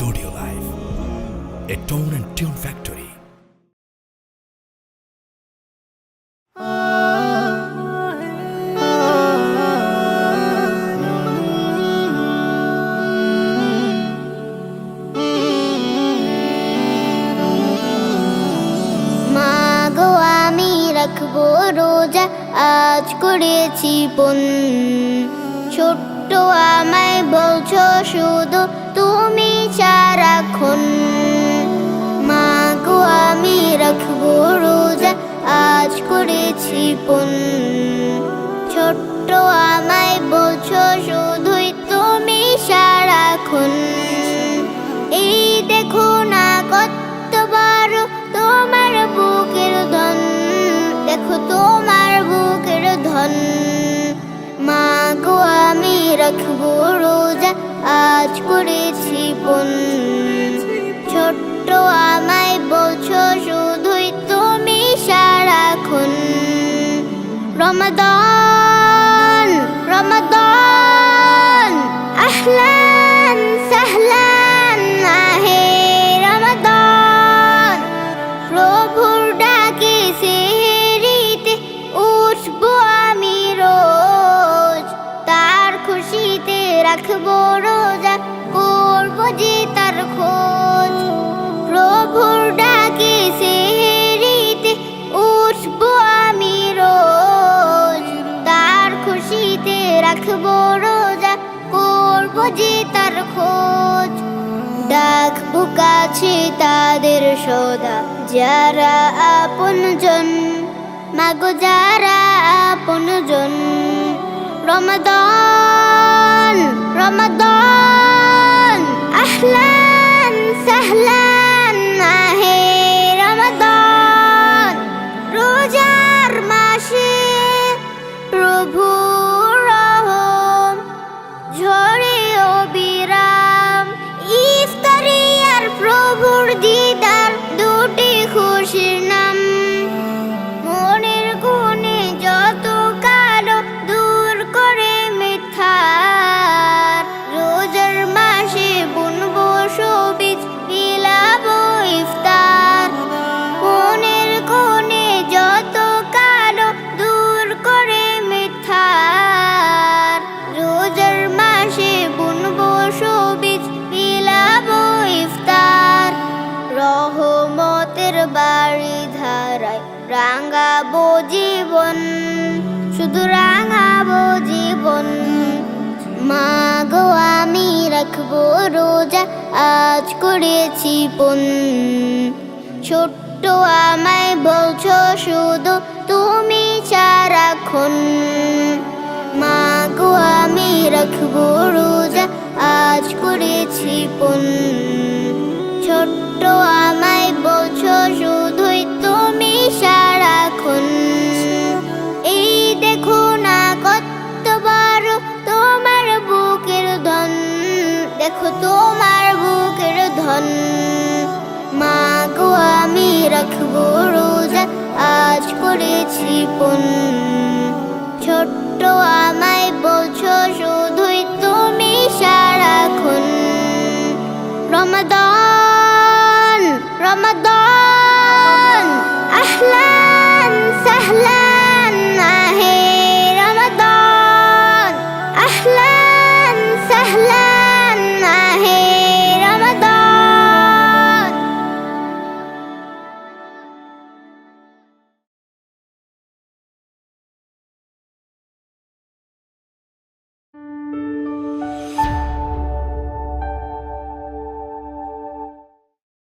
Studio Live, a tone and tune factory. আজ করেছি পন ছোট্ট আমায় বলছো শুধু তুমি সারাক্ষণ মা গো আমি রাখব রোজা, আজ করেছি পন ছোট্ট আমায় বলছো, শুধুই তুমি সারাক্ষণ। এই দেখো না কত বড় তোমার বুকের ধন। দেখো তোমার বুকের ধন। মা গো আমি রাখব রোজা, আজ করেছি ছোট্ট আমায় বলছো শুধুই তুমি সারাক্ষণ। রমাদান রমাদান, আহলান সাহলান, আহে রমাদান। প্রভুর ডাকে সেহরিতে উঠবো আমি রোজ। তার খুশিতে রাখব রোজা, করব যে তার খোঁজ। সেহরিতে উঠবো আমি রোজ। তার খুশিতে রাখব রোজা, করব যে তার খোঁজ। ডাকবো কাছে তাদের সদা, যারা আপনজন। মাগো, যারা আপনজন। রমাদান রমাদান। রহমতের বাড়ি ধারায় রাঙাবো জীবন, শুধু রাঙাবো জীবন। মা গো আমি রাখব রোজা, আজ করেছি পন ছোট্ট আমায় বলছো শুধু তুমি সারাক্ষণ মা গো আমি রাখব রোজা, আজ করেছি পন ছোট্ট আমায় দেখো তোমার বুকের ধন। মা গো আমি রাখব রোজা, আজ করেছি পণ ছোট্ট আমায় বলছো, শুধুই তুমি সারাক্ষণ রমাদন রমাদন আহলা